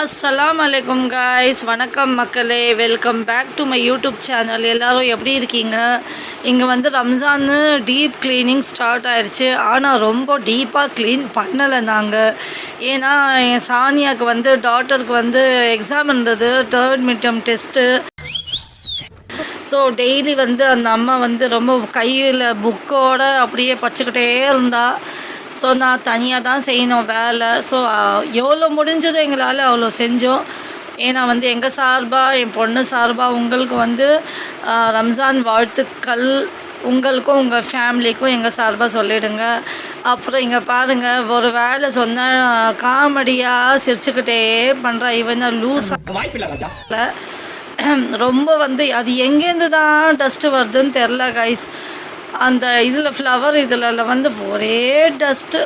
அஸ்லாம் அலைக்கும் காய்ஸ் வணக்கம் மக்களே. Welcome back to my YouTube channel எல்லோரும் எப்படி இருக்கீங்க? இங்கே வந்து ரம்ஜான்னு டீப் க்ளீனிங் ஸ்டார்ட் ஆயிடுச்சு ஆனால் ரொம்ப டீப்பாக க்ளீன் பண்ணலை நாங்கள் ஏன்னா என் சானியாவுக்கு வந்து டாட்டருக்கு வந்து எக்ஸாம் இருந்தது. Third midterm test so daily வந்து அந்த அம்மா வந்து ரொம்ப கையில் புக்கோடு அப்படியே படிச்சுக்கிட்டே இருந்தாள் ஸோ நான் தனியாக தான் செய்யணும் வேலை. ஸோ எவ்வளோ முடிஞ்சதோ எங்களால் அவ்வளோ செஞ்சோம். ஏன்னா வந்து எங்கள் சார்பாக என் பொண்ணு சார்பாக உங்களுக்கு வந்து ரம்ஜான் வாழ்த்துக்கள் உங்களுக்கும் உங்கள் ஃபேமிலிக்கும் எங்கள் சார்பாக சொல்லிடுங்க. அப்புறம் இங்கே பாருங்கள் ஒரு வேலை சொன்னால் காமெடியாக சிரிச்சுக்கிட்டே பண்ணுறா இவன் லூஸ். ரொம்ப வந்து அது எங்கேருந்து தான் டஸ்ட்டு வருதுன்னு தெரில கைஸ் அந்த இதில் ஃப்ளவர் இதில் வந்து ஒரே டஸ்ட்டு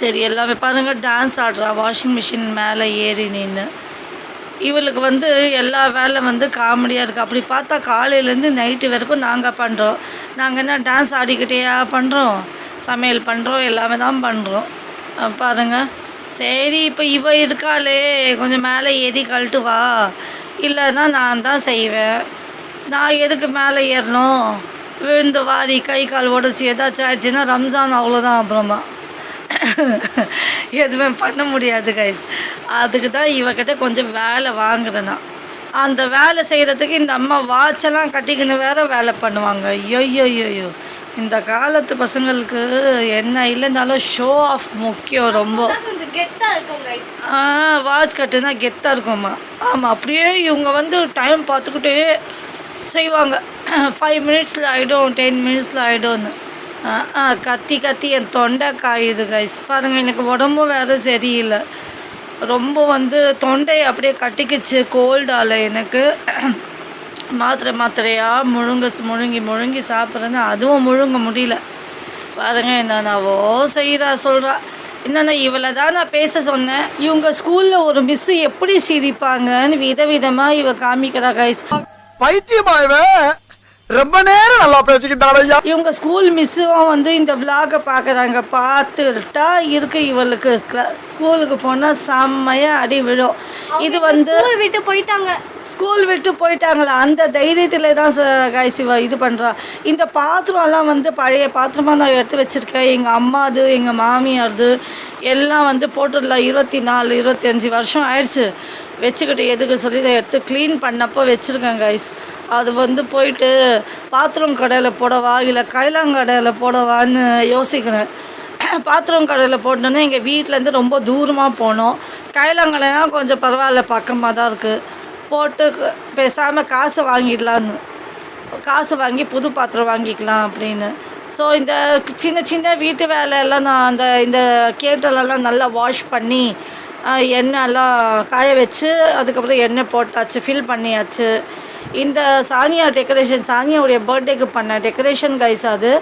சரி எல்லாமே பாருங்கள் டான்ஸ் ஆடுறா வாஷிங் மிஷின் மேலே ஏறி நின்று இவளுக்கு வந்து எல்லா வேலை வந்து காமெடியாக இருக்குது அப்படி பார்த்தா காலையிலேருந்து நைட்டு வரைக்கும் நாங்கள் பண்ணுறோம் நாங்கள் என்ன டான்ஸ் ஆடிக்கிட்டேயா பண்ணுறோம் சமையல் பண்ணுறோம் எல்லாமே தான் பண்ணுறோம் பாருங்கள் சரி இப்போ இவ இருக்காளே. கொஞ்சம் மேலே ஏறி கழட்டு வா. இல்லைன்னா நான் தான் செய்வேன். நான் எதுக்கு மேலே ஏறணும்? விழுந்து வாரி கை கால் உடச்சி ஏதாச்சும் ஆயிடுச்சுன்னா ரம்ஜான் அவ்வளோதான் அப்புறமா. எதுவுமே பண்ண முடியாது கைஸ் அதுக்கு தான் இவகிட்ட கொஞ்சம் வேலை வாங்குறேன் நான் அந்த வேலை செய்கிறதுக்கு இந்த அம்மா வாட்செல்லாம் கட்டிக்கின்னு வேற வேலை பண்ணுவாங்க. ஐயோ ஐயோ இந்த காலத்து பசங்களுக்கு என்ன இல்லைனாலும் ஷோ ஆஃப் முக்கியம் ரொம்ப. ஆ வாட்ச் கட்டுனா கெத்தாக இருக்கும்மா. ஆமாம் அப்படியே இவங்க வந்து டைம் பார்த்துக்கிட்டே செய்வாங்க. ஃபைவ் மினிட்ஸில் ஆகிடும் டென் மினிட்ஸில் ஆகிடும்னு ஆ கத்தி கத்தி என் தொண்டை காயுது கைஸ் பாருங்கள் எனக்கு உடம்பும் வேறு சரியில்லை. ரொம்ப வந்து தொண்டை அப்படியே கட்டிக்கிச்சு கோல்டால் எனக்கு. மாத்திரை மாத்திரையாக முழுங்க முழுங்கி முழுங்கி சாப்பிட்றேன்னு அதுவும் முழுங்க முடியல. பாருங்கள் என்னென்னவோ செய்கிறா சொல்கிறா என்னென்ன இவளை தான் நான் பேச சொன்னேன். இவங்க ஸ்கூலில் ஒரு மிஸ்ஸு எப்படி சிரிப்பாங்கன்னு விதவிதமாக இவ காமிக்கிறா கைஸ் பைத்தியமா ரொம்ப நேரம் நல்லா பேசிக்கிட்டான் ஐயா. இவங்க ஸ்கூல் மிஸ்ஸும் வந்து இந்த விலாகை பார்க்குறாங்க பார்த்துட்டா இருக்கு இவளுக்கு. ஸ்கூலுக்கு போனால் செம்மையாக அடி விழும். இது வந்து விட்டு போயிட்டாங்க. ஸ்கூல் விட்டு போயிட்டாங்களா? அந்த தைரியத்தில் தான் கைஸ் இவ இது பண்ணுறா இந்த பாத்திரம்லாம் வந்து பழைய பாத்திரமாக நான் எடுத்து வச்சுருக்கேன். எங்கள் அம்மாது எங்கள் மாமியார்து எல்லாம் வந்து போட்டுடலாம். இருபத்தி நாலு இருபத்தஞ்சி வருஷம் ஆயிடுச்சு. வச்சுக்கிட்டு எதுக்கு சொல்லி எடுத்து க்ளீன் பண்ணப்போ வச்சுருக்கேன் கைஸ் அது வந்து போயிட்டு பாத்திரம் கடையில் போடவா இல்லை கைலாங்கடையில் போடவான்னு யோசிக்கிறேன். பாத்திரம் கடையில் போட்டோன்னே எங்கள் வீட்டிலேருந்து ரொம்ப தூரமாக போனோம். கைலாங்கடைனா கொஞ்சம் பரவாயில்ல பக்கமாக தான் இருக்குது போட்டு பேசாமல் காசு வாங்கிடலான்னு காசு வாங்கி புது பாத்திரம் வாங்கிக்கலாம் அப்படின்னு. ஸோ இந்த சின்ன சின்ன வீட்டு வேலையெல்லாம் நான் அந்த இந்த கேட்டலெல்லாம் நல்லா வாஷ் பண்ணி எண்ணெய் எல்லாம் காய வச்சு அதுக்கப்புறம் எண்ணெய் போட்டாச்சு ஃபில் பண்ணியாச்சு. இந்த சானியா டெக்கரேஷன் சானியாவுடைய பர்த்டேக்கு பண்ண டெக்கரேஷன் கைஸ் அது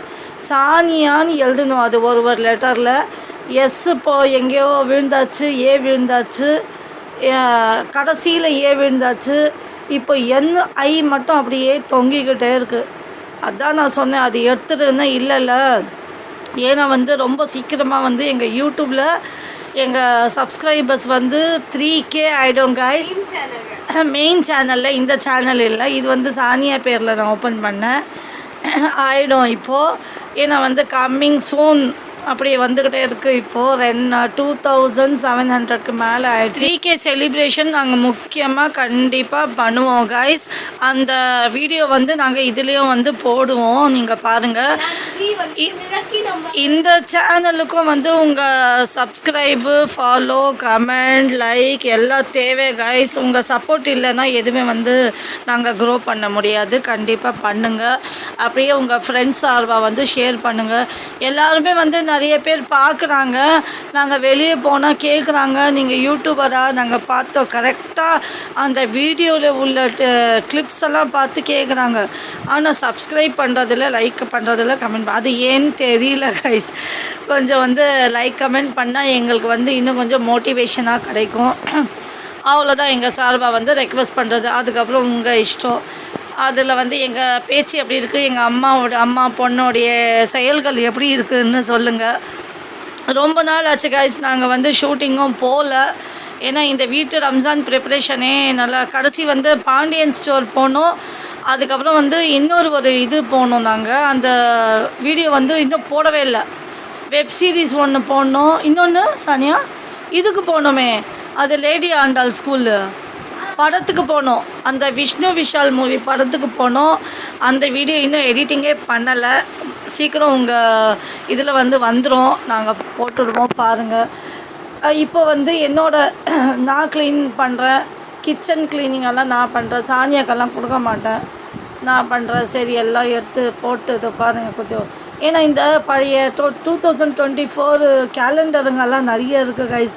சானியான்னு எழுதணும். அது ஒரு ஒரு லெட்டரில் எஸ் இப்போ எங்கேயோ விழுந்தாச்சு ஏ விழுந்தாச்சு. கடைசியில் ஏ விழுந்தாச்சு. இப்போ என் ஐ மட்டும் அப்படியே தொங்கிக்கிட்டே இருக்குது அதான் நான் சொன்னேன் அது எடுத்துருன்னா இல்லைல்ல ஏன்னா வந்து ரொம்ப சீக்கிரமாக வந்து எங்கள் யூடியூப்பில் எங்கள் சப்ஸ்கிரைபர்ஸ் வந்து த்ரீ கே ஆகிடும் காய்ஸ் சேனல் மெயின் சேனலில் இந்த சேனல் இல்லை இது வந்து சானியா பேரில் நான் ஓப்பன் பண்ணேன். ஆயிடும் இப்போது ஏன்னா வந்து கம்மிங் சூன் அப்படியே வந்துக்கிட்டே இருக்குது இப்போது ரெண்டு டூ தௌசண்ட் செவன் ஹண்ட்ரட்க்கு மேலே ஆயிடுச்சு. த்ரீ கே செலிப்ரேஷன் நாங்கள் முக்கியமாக கண்டிப்பாக பண்ணுவோம் கைஸ் அந்த வீடியோ வந்து நாங்கள் இதுலேயும் வந்து போடுவோம். நீங்கள் பாருங்கள் இந்த சேனலுக்கும் வந்து உங்கள் சப்ஸ்கிரைபு ஃபாலோ கமெண்ட் லைக் எல்லாம் தேவை கைஸ் உங்கள் சப்போர்ட் இல்லைன்னா எதுவுமே வந்து நாங்கள் க்ரோ பண்ண முடியாது. கண்டிப்பாக பண்ணுங்கள் அப்படியே உங்கள் ஃப்ரெண்ட்ஸ் சார்பாக வந்து ஷேர் பண்ணுங்கள் எல்லாருமே வந்து நிறைய பேர் பார்க்குறாங்க. நாங்கள் வெளியே போனால் கேட்குறாங்க நீங்கள் யூடியூபராக நாங்கள் பார்த்தோம். கரெக்டாக அந்த வீடியோவில் உள்ள கிளிப்ஸ் எல்லாம் பார்த்து கேட்குறாங்க ஆனால் சப்ஸ்கிரைப் பண்ணுறதில்ல லைக் பண்ணுறதில்ல கமெண்ட் அது ஏன்னு தெரியல கைஸ் கொஞ்சம் வந்து லைக் கமெண்ட் பண்ணால் எங்களுக்கு வந்து இன்னும் கொஞ்சம் மோட்டிவேஷனாக கிடைக்கும். அவ்வளோதான் எங்கள் சார்பாக வந்து ரெக்வஸ்ட் பண்ணுறது அதுக்கப்புறம் உங்கள் இஷ்டம். அதில் வந்து எங்கள் பேச்சு எப்படி இருக்குது எங்கள் அம்மாவோட அம்மா பொண்ணோடைய செயல்கள் எப்படி இருக்குதுன்னு சொல்லுங்கள் ரொம்ப நாள் ஆச்சு காய்ஸ் நாங்கள் வந்து ஷூட்டிங்கும் போகல ஏன்னா இந்த வீட்டு ரம்ஜான் ப்ரிப்பரேஷனே நல்லா கடைசி வந்து பாண்டியன் ஸ்டோர் போனோம். அதுக்கப்புறம் வந்து இன்னொரு ஒரு இது போனோம் நாங்கள் அந்த வீடியோ வந்து இன்னும் போடவே இல்லை. வெப் சீரிஸ் ஒன்று போடணும் இன்னொன்று சானியா? இதுக்கு போனோமே. அது லேடி ஆண்டாள் ஸ்கூலு படத்துக்கு போனோம். அந்த விஷ்ணு விஷால் மூவி படத்துக்கு போனோம். அந்த வீடியோ இன்னும் எடிட்டிங்கே பண்ணலை. சீக்கிரம் உங்கள் இதில் வந்து வந்துடும் நாங்கள் போட்டுடுவோம் பாருங்கள் இப்போ வந்து என்னோடய நான் க்ளீன் பண்ணுறேன் கிச்சன் க்ளீனிங் எல்லாம் நான் பண்ணுறேன் சானியாக்கெல்லாம் கொடுக்க மாட்டேன். நான் பண்ணுறேன் சரி எல்லாம் எடுத்து போட்டு இதை பாருங்கள் கொஞ்சம். ஏன்னா இந்த பழைய two two thousand twenty four கேலண்டருங்கெல்லாம் நிறைய இருக்குது கைஸ்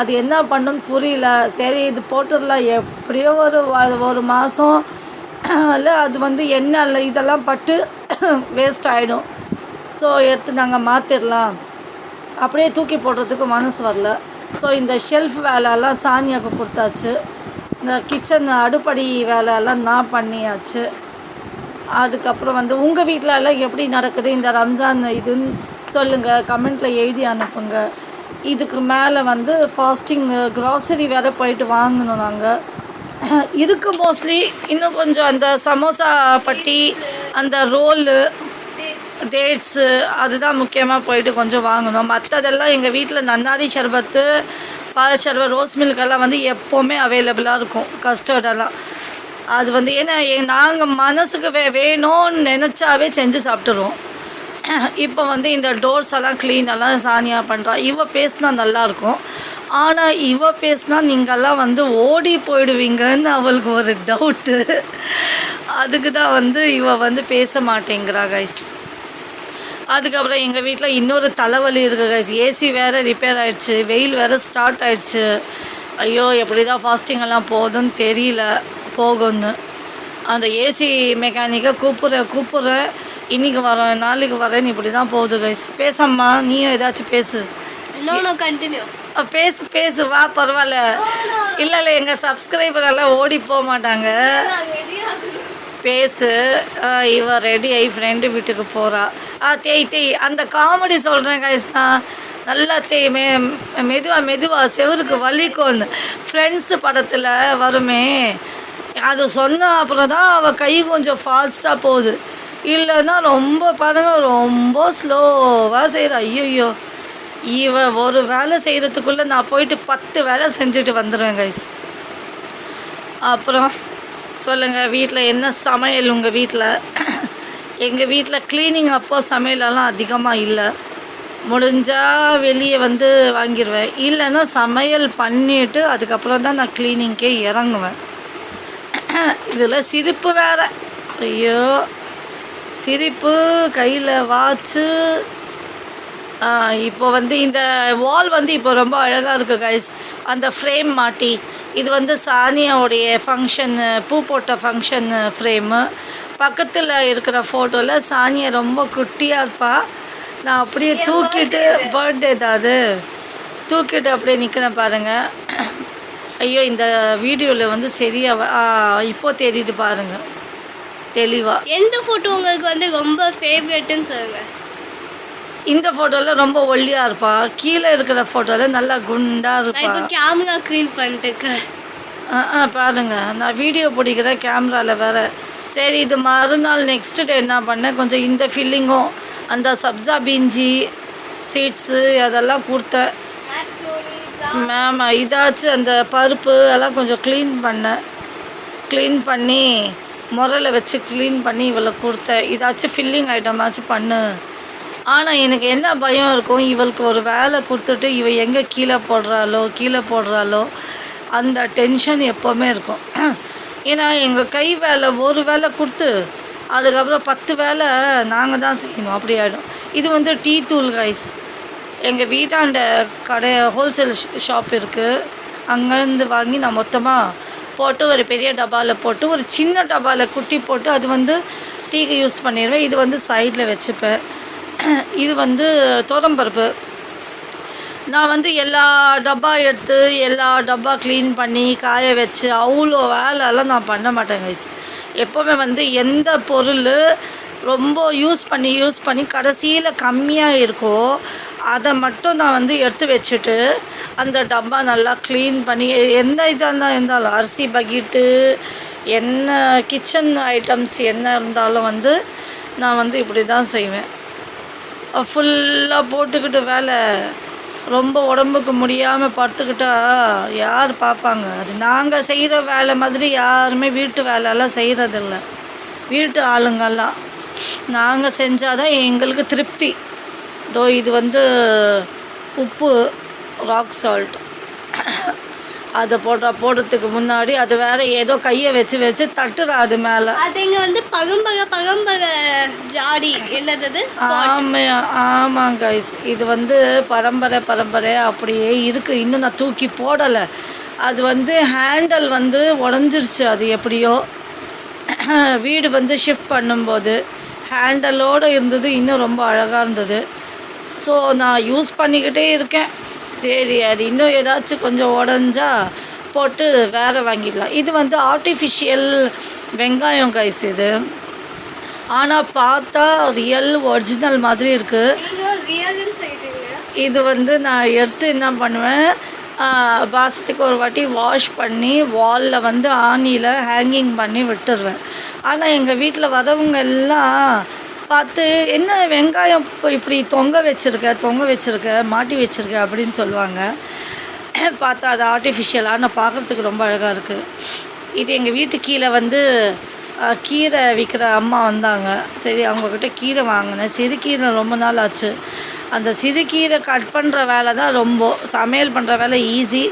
அது என்ன பண்ணுன்னு புரியல. சரி இது போட்டுடலாம். எப்படியோ ஒரு ஒரு மாதம் இல்லை அது வந்து என்ன இல்லை இதெல்லாம் பட்டு வேஸ்ட் ஆகிடும் ஸோ எடுத்து நாங்கள் மாற்றிடலாம் அப்படியே தூக்கி போடுறதுக்கு மனசு வரல. ஸோ இந்த ஷெல்ஃப் வேலையெல்லாம் சானியாக்கு கொடுத்தாச்சு. இந்த கிச்சன் அடுப்படி வேலையெல்லாம் நான் பண்ணியாச்சு. அதுக்கப்புறம் வந்து உங்கள் வீட்டிலலாம் எப்படி நடக்குது? இந்த ரம்ஜான் இதுன்னு சொல்லுங்கள் கமெண்ட்டில் எழுதி அனுப்புங்க. இதுக்கு மேலே வந்து ஃபாஸ்டிங் க்ராசரி வேறு போயிட்டு வாங்கணும் நாங்கள் இருக்கு மோஸ்ட்லி இன்னும் கொஞ்சம் அந்த சமோசா பட்டி அந்த ரோலு டேட்ஸு அதுதான் முக்கியமாக போயிட்டு கொஞ்சம் வாங்கணும். மற்றதெல்லாம் எங்கள் வீட்டில் நன்னாரி சர்பத்து பால் சர்பத் ரோஸ் மில்கெல்லாம் வந்து எப்போவுமே அவைலபிளாக இருக்கும் கஸ்டர்டெல்லாம் அது வந்து ஏன்னா நாங்கள் மனசுக்கு வே வேணும்னு நினச்சாவே செஞ்சு சாப்பிட்டுருவோம். இப்போ வந்து இந்த டோர்ஸ் எல்லாம் க்ளீன் எல்லாம் சானியாக பண்ணுறா இவ பேசினா நல்லாயிருக்கும் ஆனால் இவ பேசினா நீங்கள்லாம் வந்து ஓடி போயிடுவீங்கன்னு அவளுக்கு ஒரு டவுட்டு அதுக்கு தான் வந்து இவ வந்து பேச மாட்டேங்கிறா கைஸ் அதுக்கப்புறம் எங்கள் வீட்டில் இன்னொரு தலைவலி இருக்குது கைஸ் ஏசி வேறு ரிப்பேர் ஆகிடுச்சு வெயில் வேறு ஸ்டார்ட் ஆகிடுச்சு ஐயோ எப்படி தான் ஃபாஸ்டிங் எல்லாம் போகுதுன்னு தெரியல. போகும்னு. அந்த ஏசி மெக்கானிக்கை கூப்பிட்றேன் கூப்பிட்றேன் இன்றைக்கி வரேன் நாளைக்கு வரேன்னு இப்படி தான் போகுது கைஸ் பேசம்மா நீயும் ஏதாச்சும் பேசு. கண்டினியூ பேசு பேசு வா பரவாயில்ல. இல்லை இல்லை எங்கள் சப்ஸ்கிரைபர் எல்லாம் ஓடி போக மாட்டாங்க. பேசு. இவ ரெடி ஆகி ஃப்ரெண்டு வீட்டுக்கு போகிறா ஆ தேய் தேய் அந்த காமெடி சொல்கிறேன் கைஸ் தான் நல்லா தேய் மெ மெதுவாக மெதுவாக செவருக்கு வலிக்கும்னு. ஃப்ரெண்ட்ஸு படத்தில் வருமே. அது சொன்ன அப்புறம் தான் அவள் கை கொஞ்சம் ஃபாஸ்ட்டாக போகுது. இல்லைன்னா ரொம்ப பாருங்கள் ரொம்ப ஸ்லோவாக செய்கிறேன் ஐயோ இவ ஒரு வேலை செய்கிறதுக்குள்ளே நான் போயிட்டு பத்து வேலை செஞ்சுட்டு வந்துடுவேன் கைஸ் அப்புறம் சொல்லுங்கள் வீட்டில் என்ன சமையல் உங்கள் வீட்டில் எங்கள் வீட்டில் க்ளீனிங் அப்போ சமையலெல்லாம் அதிகமாக இல்லை. முடிஞ்சால் வெளியே வந்து வாங்கிடுவேன் இல்லைன்னா சமையல் பண்ணிவிட்டு அதுக்கப்புறம் தான் நான் க்ளீனிங்க்கே இறங்குவேன். இதில் சிரிப்பு வேறு. ஐயோ. சிரிப்பு கையில் வாட்சு இப்போ வந்து இந்த வால் வந்து இப்போ ரொம்ப அழகாக இருக்குது கைஸ் அந்த ஃப்ரேம் மாட்டி. இது வந்து சானியாவுடைய ஃபங்க்ஷன் பூ போட்ட ஃபங்க்ஷன் ஃப்ரேமு பக்கத்தில் இருக்கிற ஃபோட்டோவில் சானியா ரொம்ப குட்டியாக இருப்பா. நான் அப்படியே தூக்கிட்டு பர்த்டே தான் அது. தூக்கிட்டு அப்படியே நிற்கிறேன் பாருங்கள் ஐயோ இந்த வீடியோவில் வந்து சரியா வ- ஆ, இப்போ தெரியுது பாருங்கள் தெளிவாக எந்த ஃபோட்டோ உங்களுக்கு வந்து ரொம்ப ஃபேவரட்னு சொல்லுங்க. இந்த ஃபோட்டோவில் ரொம்ப ஒல்லியாக இருப்பா. கீழே இருக்கிற ஃபோட்டோவில் நல்லா குண்டாக நான் இருப்பா. இப்போ கேமரா க்ளீன் பண்ணிட்டு ஆ ஆ பாருங்க. நான் வீடியோ பிடிக்கிறேன் கேமராவில் வேற. சரி இது மறுநாள் நெக்ஸ்ட் டே என்ன பண்ணேன்? கொஞ்சம் இந்த ஃபில்லிங்கும் அந்த சப்ஸா பிஞ்சி சீட்ஸு அதெல்லாம் கொடுத்தேன். மேம் இதாச்சும் அந்த பருப்பு எல்லாம் கொஞ்சம் க்ளீன் பண்ணேன். க்ளீன் பண்ணி முறையில் வச்சு க்ளீன் பண்ணி இவளை கொடுத்தேன் இதாச்சும் ஃபில்லிங் ஐட்டமாச்சும் பண்ணு. ஆனால் எனக்கு என்ன பயம் இருக்கும்? இவளுக்கு ஒரு வேலை கொடுத்துட்டு இவ எங்கே கீழே போடுறாளோ கீழே போடுறாளோ அந்த டென்ஷன் எப்போவுமே இருக்கும். ஏன்னா எங்கள் கை வேலை ஒரு வேலை கொடுத்து அதுக்கப்புறம் பத்து வேலை நாங்கள் தான் செய்யணும். அப்படி ஆகிடும் இது வந்து டீ தூள் கைஸ் எங்கள் வீட்டாண்ட கடை ஹோல்சேல் ஷாப் இருக்குது அங்கேருந்து வாங்கி நான் மொத்தமாக போட்டு ஒரு பெரிய டப்பாவில் போட்டு ஒரு சின்ன டப்பாவில் குட்டி போட்டு அது வந்து டீக்கு யூஸ் பண்ணிடுவேன். இது வந்து சைடில் வச்சுப்பேன். இது வந்து பருப்பு. நான் வந்து எல்லா டப்பா எடுத்து எல்லா டப்பா க்ளீன் பண்ணி காய வச்சு அவ்வளோ வேலைலாம் நான் பண்ண மாட்டேன் கைஸ் எப்போவுமே வந்து எந்த பொருள் ரொம்ப யூஸ் பண்ணி யூஸ் பண்ணி கடைசியில் கம்மியாக இருக்கோ அதை மட்டும் நான் வந்து எடுத்து வச்சுட்டு அந்த டப்பா நல்லா க்ளீன் பண்ணி எந்த இதாக இருந்தால் இருந்தாலும் அரிசி பக்கெட்டு என்ன கிச்சன் ஐட்டம்ஸ் என்ன இருந்தாலும் வந்து நான் வந்து இப்படி தான் செய்வேன் ஃபுல்லாக போட்டுக்கிட்டு வேலை. ரொம்ப உடம்புக்கு முடியாமல் படுத்துக்கிட்டா யார் பார்ப்பாங்க? அது நாங்கள் செய்கிற வேலை மாதிரி யாருமே வீட்டு வேலையெல்லாம் செய்கிறதில்ல வீட்டு ஆளுங்கெல்லாம். நாங்கள் செஞ்சால் தான் எங்களுக்கு திருப்தி. தோ இது வந்து உப்பு ராக் சால்ட் அதை போடுற போடுறதுக்கு முன்னாடி அது வேற ஏதோ கையை வச்சு வச்சு தட்டுறா அது மேலே. அது இங்க வந்து பகம்பக பகம்பக ஜாடி. என்னது? ஆமாம் ஆமாம் கைஸ் இது வந்து பரம்பரை பரம்பரை அப்படியே இருக்குது இன்னும் நான் தூக்கி போடலை. அது வந்து ஹேண்டல் வந்து உடஞ்சிருச்சு. அது எப்படியோ. வீடு வந்து ஷிஃப்ட் பண்ணும்போது ஹேண்டலோடு இருந்தது. இன்னும் ரொம்ப அழகாக இருந்தது. ஸோ நான் யூஸ் பண்ணிக்கிட்டே இருக்கேன். சரி அது இன்னும் ஏதாச்சும் கொஞ்சம் உடஞ்சா போட்டு வேறு வாங்கிடலாம். இது வந்து ஆர்டிஃபிஷியல் வெங்காயம் கைஸ் இது. ஆனால் பார்த்தா ரியல் ஒரிஜினல் மாதிரி இருக்குது இது வந்து நான் எடுத்து என்ன பண்ணுவேன்? ஆஹ், மாசத்துக்கு ஒரு வாட்டி வாஷ் பண்ணி வாலில் வந்து ஆணியில் ஹேங்கிங் பண்ணி விட்டுடுவேன் ஆனால் எங்கள் வீட்டில் வரவங்க எல்லாம் பார்த்து என்ன வெங்காயம் இப்படி தொங்க வச்சுருக்க தொங்க வச்சுருக்க மாட்டி வச்சுருக்க? அப்படின்னு சொல்லுவாங்க. பார்த்தா அது ஆர்டிஃபிஷியலாக பார்க்குறதுக்கு ரொம்ப அழகாக இருக்குது இது எங்கள் வீட்டு கீழே வந்து கீரை விற்கிற அம்மா வந்தாங்க. சரி அவங்கக்கிட்ட கீரை வாங்கினேன். சிறுகீரை ரொம்ப நாள் ஆச்சு. அந்த சிறுகீரை கட் பண்ணுற வேலை தான் ரொம்ப. சமையல் பண்ணுற வேலை ஈஸி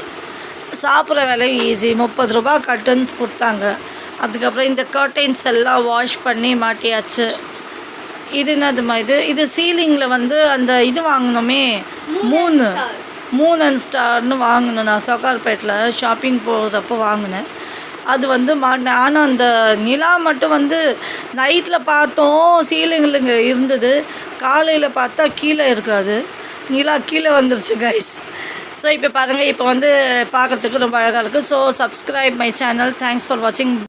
சாப்பிட்ற வேலையும் ஈஸி முப்பது ரூபா கட்டுன்னு கொடுத்தாங்க. அதுக்கப்புறம் இந்த கர்டைன்ஸ் எல்லாம் வாஷ் பண்ணி மாட்டியாச்சு. இது என்னதுமா இது? இது சீலிங்கில் வந்து அந்த இது வாங்கினோமே மூணு மூன் அண்ட் ஸ்டார்னு வாங்கினேன் நான் சவுகார்பேட்டில் ஷாப்பிங் போகிறப்போ வாங்கினேன். அது வந்து மாட்டினேன் ஆனால் அந்த நிலா மட்டும் வந்து நைட்டில் பார்த்தோம். சீலிங்கில் இங்கே இருந்தது. காலையில் பார்த்தா கீழே இருக்காது. நிலா கீழே வந்துருச்சு கைஸ் ஸோ இப்போ பாருங்கள் இப்போ வந்து பார்க்குறதுக்கு ரொம்ப அழகாக இருக்குது so subscribe my channel thanks for வாட்சிங்